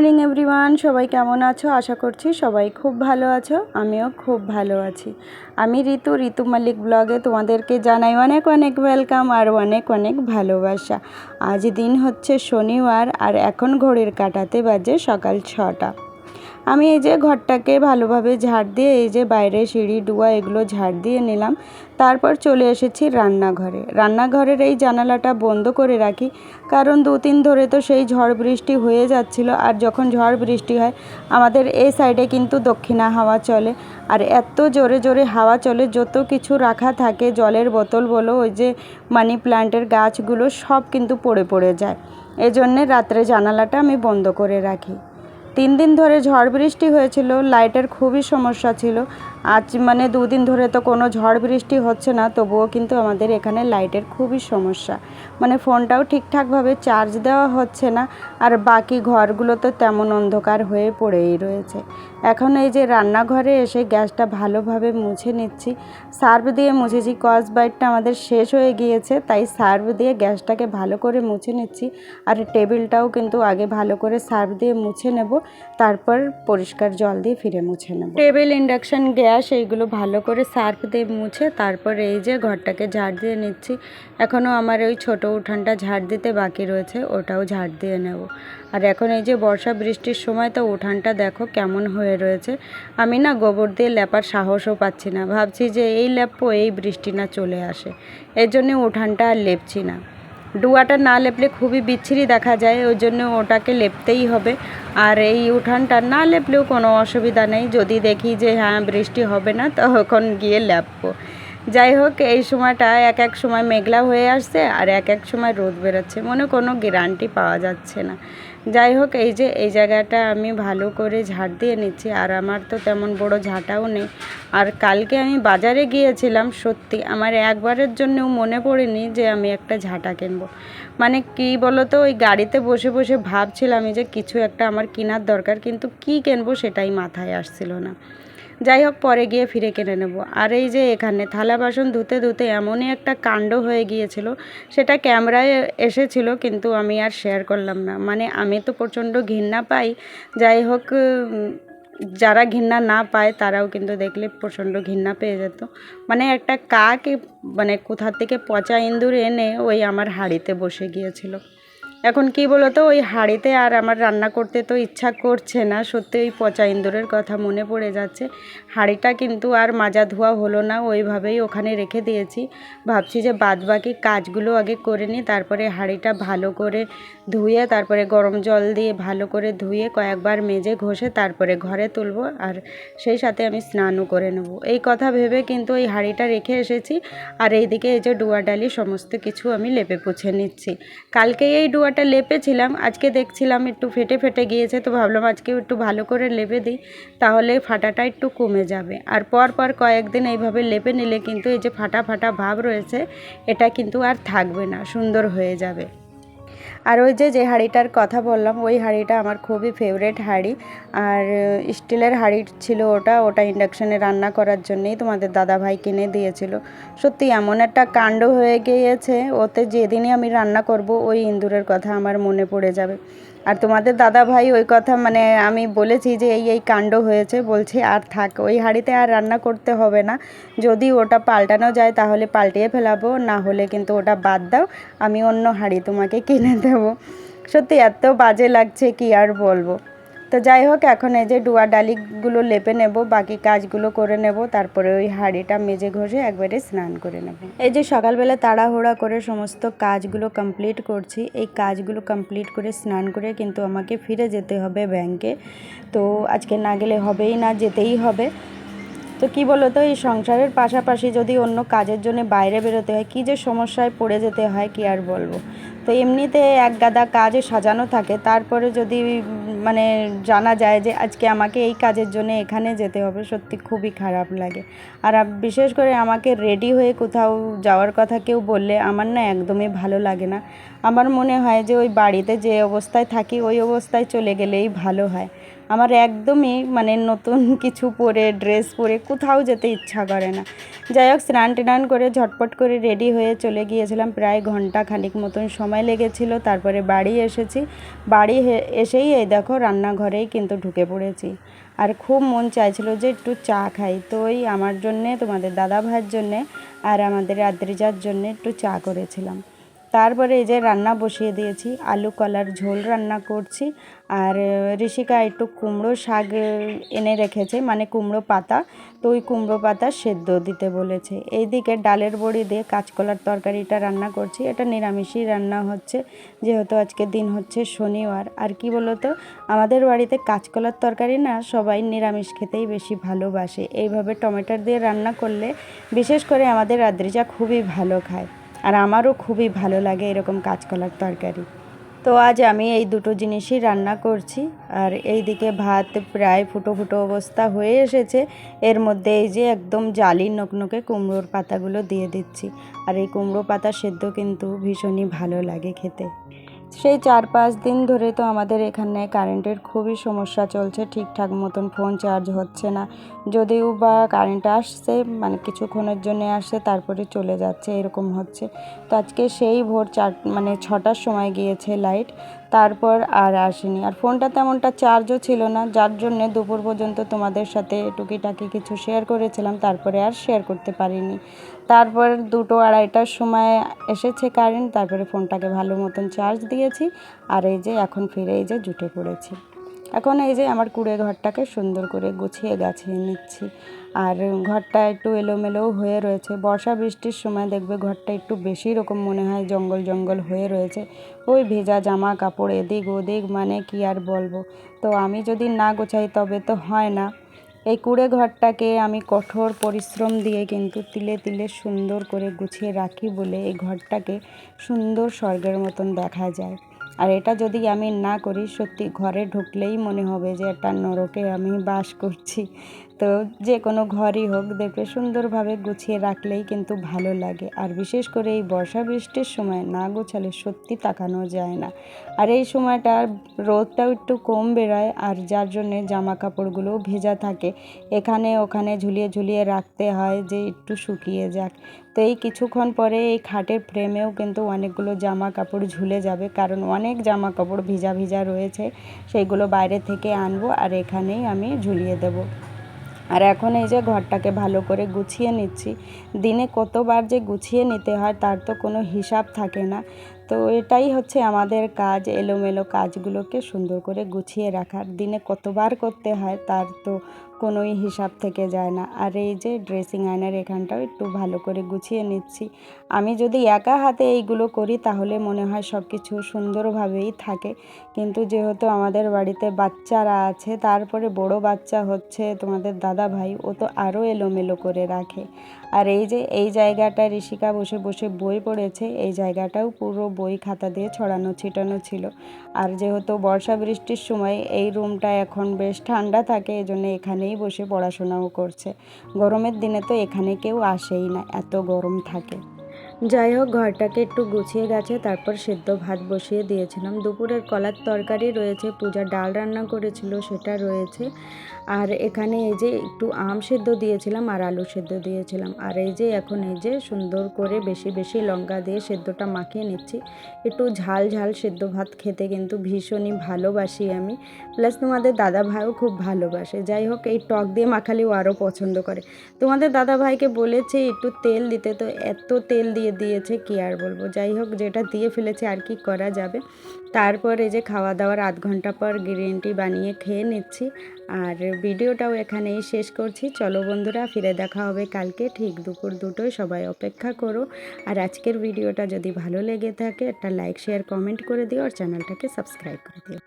Morning, everyone. সবাই কেমন আছো? আশা করছি সবাই খুব ভালো আছো। আমিও খুব ভালো আছি। আমি ঋতু ঋতু মালিক ব্লগে তোমাদেরকে জানাই অনেক অনেক ওয়েলকাম আর অনেক অনেক ভালোবাসা। আজ দিন হচ্ছে শনিবার আর এখন ঘড়ির কাটাতে বাজে সকাল ছটা। আমি এই যে ঘরটাকে ভালোভাবে ঝাড় দিয়ে, এই যে বাইরে সিঁড়ি, ডুয়া এগুলো ঝাড় দিয়ে নিলাম। তারপর চলে এসেছি রান্নাঘরে। রান্নাঘরের এই জানালাটা বন্ধ করে রাখি, কারণ দু তিন ধরে তো সেই ঝড় বৃষ্টি হয়ে যাচ্ছিল, আর যখন ঝড় বৃষ্টি হয়, আমাদের এই সাইডে কিন্তু দক্ষিণা হাওয়া চলে, আর এত জোরে জোরে হাওয়া চলে, যত কিছু রাখা থাকে, জলের বোতল বলো, ওই যে মানি প্ল্যান্টের গাছগুলো সব কিন্তু পড়ে পড়ে যায়। এজন্যে রাত্রে জানালাটা আমি বন্ধ করে রাখি। তিন দিন ধরে ঝড় বৃষ্টি হয়েছিল লাইটের খুবই সমস্যা ছিল। আজ মানে দুদিন ধরে তো কোনো ঝড় বৃষ্টি হচ্ছে না, তবুও কিন্তু আমাদের এখানে লাইটের খুবই সমস্যা। মানে ফোনটাও ঠিকঠাকভাবে চার্জ দেওয়া হচ্ছে না, আর বাকি ঘরগুলো তো তেমন অন্ধকার হয়ে পড়েই রয়েছে। এখন এই যে রান্নাঘরে এসে গ্যাসটা ভালোভাবে মুছে নিচ্ছি। সার্ফ দিয়ে মুছেছি, কস বাইটটা আমাদের শেষ হয়ে গিয়েছে, তাই সার্ফ দিয়ে গ্যাসটাকে ভালো করে মুছে নিচ্ছি, আর টেবিলটাও কিন্তু আগে ভালো করে সার্ফ দিয়ে মুছে নেব, তারপর পরিষ্কার জল দিয়ে ফিরে মুছে নেব। টেবিল ইন্ডাকশন গ্যাস এইগুলো ভালো করে সার্ফ দিয়ে মুছে তারপর এই যে ঘরটাকে ঝাড় দিয়ে নিচ্ছি। এখনও আমার ওই ছোট উঠানটা ঝাড় দিতে বাকি রয়েছে, ওটাও ঝাড় দিয়ে নেব। আর এখন এই যে বর্ষা বৃষ্টির সময় তো উঠানটা দেখো কেমন হয়ে রয়েছে। আমি না গোবর দিয়ে লেপার সাহসও পাচ্ছি না। ভাবছি যে এই লেপো, এই বৃষ্টি না চলে আসে। এর জন্য উঠানটা আর লেপছি না। ডুয়াটা না লেপলে খুবই বিচ্ছিরি দেখা যায়, ওই জন্য ওটাকে লেপতেই হবে। আর এই উঠানটা না লেপলেও কোনো অসুবিধা নেই, যদি দেখি যে হ্যাঁ বৃষ্টি হবে না, তখন গিয়ে লেপবো। যাই হোক, এই সময়টা এক এক সময় মেঘলা হয়ে আসছে আর এক এক সময় রোদ বেরোচ্ছে, মনে কোনো গ্যারান্টি পাওয়া যাচ্ছে না। যাই হোক, এই যে এই জায়গাটা আমি ভালো করে ঝাড় দিয়ে নিচ্ছি, আর আমার তো তেমন বড় ঝাঁটাও নেই। আর কালকে আমি বাজারে গিয়েছিলাম, সত্যি আমার একবারের জন্যও মনে পড়েনি যে আমি একটা ঝাঁটা কিনবো। মানে কি তো ওই গাড়িতে বসে বসে ভাবছিলাম যে কিছু একটা আমার কেনার দরকার, কিন্তু কি কিনবো সেটাই মাথায় আসছিল না। যাই হোক পরে গিয়ে ফিরে কিনে নেব। আর এই যে এখানে থালা বাসন ধুতে ধুতে এমনই একটা কাণ্ড হয়ে গিয়েছিল, সেটা ক্যামেরায় এসেছিল, কিন্তু আমি আর শেয়ার করলাম না। মানে আমি তো প্রচণ্ড ঘৃণা পাই। যাই হোক যারা ঘৃণা না পায়, তারাও কিন্তু দেখলে প্রচণ্ড ঘৃণা পেয়ে যেত। মানে একটা কাক মানে কোথা থেকে পচা ইঁদুর এনে ওই আমার হাঁড়িতে বসে গিয়েছিল। এখন কি বলতো, ওই হাঁড়িতে আর আমার রান্না করতে তো ইচ্ছা করছে না। সত্যি ওই পচা ইঁদুরের কথা মনে পড়ে যাচ্ছে। হাঁড়িটা কিন্তু আর মাজা ধোয়া হলো না, ওইভাবেই ওখানে রেখে দিয়েছি। ভাবছি যে বাদ বাকি কাজগুলো আগে করে নিই, তারপরে হাঁড়িটা ভালো করে ধুয়ে, তারপরে গরম জল দিয়ে ভালো করে ধুয়ে কয়েকবার মেজে ঘষে তারপরে ঘরে তুলব আর সেই সাথে আমি স্নানও করে নেব। এই কথা ভেবে কিন্তু ওই হাঁড়িটা রেখে এসেছি। আর এইদিকে এই যে ডুয়া ডালি সমস্ত কিছু আমি লেপে পুছে নিচ্ছি। কালকে এই ডুয়া ডোয়াটা লেপেছিলাম, আজকে দেখছিলাম একটু ফেটে ফেটে গিয়েছে, তো ভাবলাম আজকে একটু ভালো করে লেপে দিই, তাহলে ফাটাটা একটু কমে যাবে। আর পর পর কয়েকদিন এইভাবে লেপে নিলে কিন্তু এই যে ফাটা ফাটা ভাব রয়েছে, এটা কিন্তু আর থাকবে না, সুন্দর হয়ে যাবে। আর ওই যে যে হাঁড়িটার কথা বললাম, ওই হাঁড়িটা আমার খুবই ফেভারেট হাঁড়ি। আর স্টিলের হাঁড়ি ছিল ওটা ওটা ইন্ডাকশানে রান্না করার জন্যেই তোমাদের দাদা ভাই কিনে দিয়েছিল। সত্যি এমন একটা কাণ্ড হয়ে গিয়েছে, ওতে যেদিনই আমি রান্না করব, ওই ইন্দুরের কথা আমার মনে পড়ে যাবে। আর তোমাদের দাদা ভাই ওই কথা মানে আমি বলেছি যে এই এই কাণ্ড হয়েছে, বলছি আর থাক, ওই হাঁড়িতে আর রান্না করতে হবে না। যদি ওটা পাল্টানো যায় তাহলে পাল্টিয়ে ফেলাবো, না হলে কিন্তু ওটা বাদ দাও, আমি অন্য হাঁড়ি তোমাকে কিনে দেবো। সত্যি এত বাজে লাগছে কি আর বলব। তো যাই হোক, এখন এই যে ডুয়া ডালিগুলো লেপে নেব, বাকি কাজগুলো করে নেব, তারপরে ওই হাঁড়িটা মেজে ঘষে একবারে স্নান করে নেব। এই যে সকালবেলা তাড়াহুড়া করে সমস্ত কাজগুলো কমপ্লিট করছি, এই কাজগুলো কমপ্লিট করে স্নান করে কিন্তু আমাকে ফিরে যেতে হবে ব্যাংকে। তো আজকে না গেলে হবেই না, যেতেই হবে। তো কি বলো তো এই সংসারের পাশাপাশি যদি অন্য কাজের জন্য বাইরে বেরোতে হয়, কী যে সমস্যায় পড়ে যেতে হয় কি আর বলব? তো এমনিতে এক গাদা কাজে সাজানো থাকে, তারপরে যদি মানে জানা যায় যে আজকে আমাকে এই কাজের জন্য এখানে যেতে হবে, সত্যি খুবই খারাপ লাগে। আর বিশেষ করে আমাকে রেডি হয়ে কোথাও যাওয়ার কথা কেউ বললে আমার না একদমই ভালো লাগে না। আমার মনে হয় যে ওই বাড়িতে যে অবস্থায় থাকি, ওই অবস্থায় চলে গেলেই ভালো হয়। আমার একদমই মানে নতুন কিছু পরে ড্রেস পরে কোথাও যেতে ইচ্ছা করে না। যাই হোক, স্নান টান করে ঝটপট করে রেডি হয়ে চলে গিয়েছিলাম। প্রায় ঘণ্টা খানিক মতন সময় লেগেছিল, তারপরে বাড়ি এসেছি। বাড়ি এসেই এই দেখো রান্নাঘরেই কিন্তু ঢুকে পড়েছি। আর খুব মন চাইছিল যে একটু চা খাই। তো ওই আমার জন্যে, তোমাদের দাদা ভাইয়ের জন্যে আর আমাদের আদ্রিজার জন্যে একটু চা করেছিলাম। তারপরে এই যে রান্না বসিয়ে দিয়েছি, আলু কলার ঝোল রান্না করছি, আর ঋষিকা একটু কুমড়ো শাক এনে রেখেছে মানে কুমড়ো পাতা, তো ওই কুমড়ো পাতা সেদ্ধ দিতে বলেছে। এইদিকে ডালের বড়ি দিয়ে কাঁচকলার তরকারিটা রান্না করছি, এটা নিরামিষই রান্না হচ্ছে, যেহেতু আজকে দিন হচ্ছে শনিবার, আর কি বলতো, আমাদের বাড়িতে কাঁচকলার তরকারি না সবাই নিরামিষ খেতেই বেশি ভালোবাসে, এইভাবে টমেটোর দিয়ে রান্না করলে বিশেষ করে আমাদের আদ্রিজা খুবই ভালো খায়। আর আমারও খুবই ভালো লাগে এরকম কাঁচকলার তরকারি। তো আজ আমি এই দুটো জিনিসই রান্না করছি। আর এই দিকে ভাত প্রায় ফুটো ফুটো অবস্থা হয়ে এসেছে। এর মধ্যে এই যে একদম জালি নকনকে কুমড়োর পাতাগুলো দিয়ে দিচ্ছি। আর এই কুমড়ো পাতা সেদ্ধ কিন্তু ভীষণই ভালো লাগে খেতে। সেই চার পাঁচ দিন ধরে তো আমাদের এখানে কারেন্টের খুবই সমস্যা চলছে, ঠিকঠাক মতন ফোন চার্জ হচ্ছে না। যদিও বা কারেন্ট আসছে মানে কিছুক্ষণের জন্য আসছে তারপরে চলে যাচ্ছে, এরকম হচ্ছে। তো আজকে সেই ভোর চার মানে ছটার সময় গিয়েছে লাইট তারপর আর আসেনি। আর ফোনটা তেমনটা চার্জও ছিল না, যার জন্যে দুপুর পর্যন্ত তোমাদের সাথে টুকিটাকি কিছু শেয়ার করেছিলাম, তারপরে আর শেয়ার করতে পারিনি। তারপর দুটো আড়াইটার সময় এসেছে কারেন্ট তারপরে ফোনটাকে ভালো মতন চার্জ দিয়েছি। আর এই যে এখন ফিরে এই যে জুটে পড়েছি। এখন এই যে আমার কুড়ে ঘরটাকে সুন্দর করে গুছিয়ে গাছিয়ে নিচ্ছি। আর ঘরটা একটু এলোমেলোও হয়ে রয়েছে। বর্ষা বৃষ্টির সময় দেখবে ঘরটা একটু বেশি রকম মনে হয়, জঙ্গল জঙ্গল হয়ে রয়েছে। ওই ভেজা জামা কাপড় এদিক ওদিক মানে কি আর বলব? তো আমি যদি না গোছাই তবে তো হয় না। এই কুড়ে ঘরটাকে আমি কঠোর পরিশ্রম দিয়ে কিন্তু তিলে তিলে সুন্দর করে গুছিয়ে রাখি বলে এই ঘরটাকে সুন্দর স্বর্গের মতন দেখা যায়। আর এটা যদি আমি না করি, সত্যি ঘরে ঢুকলেই মনে হবে যে একটা নরকে আমি বাস করছি। তো যে কোনো ঘরই হোক, দেখবে সুন্দরভাবে গুছিয়ে রাখলেই কিন্তু ভালো লাগে। আর বিশেষ করে এই বর্ষা বৃষ্টির সময় না গোছালে সত্যি তাকানো যায় না। আর এই সময়টা রোদটাও একটু কম বেরোয়, আর যার জন্যে জামা কাপড়গুলোও ভেজা থাকে। এখানে ওখানে ঝুলিয়ে ঝুলিয়ে রাখতে হয় যে একটু শুকিয়ে যাক। তো এই কিছুক্ষণ পরে এই খাটের ফ্রেমেও কিন্তু অনেকগুলো জামা কাপড় ঝুলে যাবে, কারণ অনেক জামা কাপড় ভিজা ভিজা রয়েছে। সেইগুলো বাইরে থেকে আনব, আর এখানেই আমি ঝুলিয়ে দেবো। আর এখন এই যে ঘরটাকে ভালো করে গুছিয়ে নিচ্ছি। দিনে কতবার যে গুছিয়ে নিতে হয়, তার তো কোনো হিসাব থাকে না। তো এটাই হচ্ছে আমাদের কাজ, এলোমেলো কাজগুলোকে সুন্দর করে গুছিয়ে রাখার। দিনে কতবার করতে হয় তার তো কোনোই হিসাব থেকে যায় না। আর এই যে ড্রেসিং আয়নার এখানটাও একটু ভালো করে গুছিয়ে নিচ্ছি। আমি যদি একা হাতে এইগুলো করি তাহলে মনে হয় সব কিছু সুন্দরভাবেই থাকে। কিন্তু যেহেতু আমাদের বাড়িতে বাচ্চারা আছে, তারপরে বড় বাচ্চা হচ্ছে তোমাদের দাদা ভাই ও তো আরও এলোমেলো করে রাখে। আর এই যে, এই জায়গাটা ঋষিকা বসে বসে বই পড়েছে, এই জায়গাটাও পুরো বই খাতা দিয়ে ছড়ানো, ছিটানো ছিল। আর যেহেতু বর্ষা বৃষ্টির সময় এই রুমটা এখন বেশ ঠান্ডা থাকে, এজন্য জন্য এখানেই বসে পড়াশোনাও করছে। গরমের দিনে তো এখানে কেউ আসেই না, এত গরম থাকে। যাই হোক ঘরটাকে একটু গুছিয়ে গেছে, তারপর সেদ্ধ ভাত বসিয়ে দিয়েছিলাম। দুপুরের কলার তরকারি রয়েছে, পূজা ডাল রান্না করেছিল, সেটা রয়েছে। আর এখানে এই যে একটু আম সেদ্ধ দিয়েছিলাম আর আলু সেদ্ধ দিয়েছিলাম। আর এই যে এখন এই যে সুন্দর করে বেশি বেশি লঙ্কা দিয়ে সেদ্ধটা মাখিয়ে নিচ্ছি। একটু ঝাল ঝাল সেদ্ধ ভাত খেতে কিন্তু ভীষণই ভালোবাসি আমি। প্লাস তোমাদের দাদা ভাইও খুব ভালোবাসে। যাই হোক এই টক দিয়ে মাখালেও আরও পছন্দ করে। তোমাদের দাদা ভাইকে বলেছে একটু তেল দিতে, তো এত তেল দিয়ে দিয়েছে, কি আর বলব? যাই হোক, যেটা দিয়ে ফেলেছে আর কি করা যাবে। তারপর এই যে খাওয়া দাওয়ার আধ ঘণ্টা পর গ্রিন টি বানিয়ে খেয়ে নিচ্ছি। আর ভিডিওটাও এখানেই শেষ করছি। চলো বন্ধুরা, ফিরে দেখা হবে কালকে ঠিক দুপুর দুটোয়। সবাই অপেক্ষা করো। আর আজকের ভিডিওটা যদি ভালো লেগে থাকে, একটা লাইক শেয়ার কমেন্ট করে দিও। আর চ্যানেলটাকে সাবস্ক্রাইব করে দিও।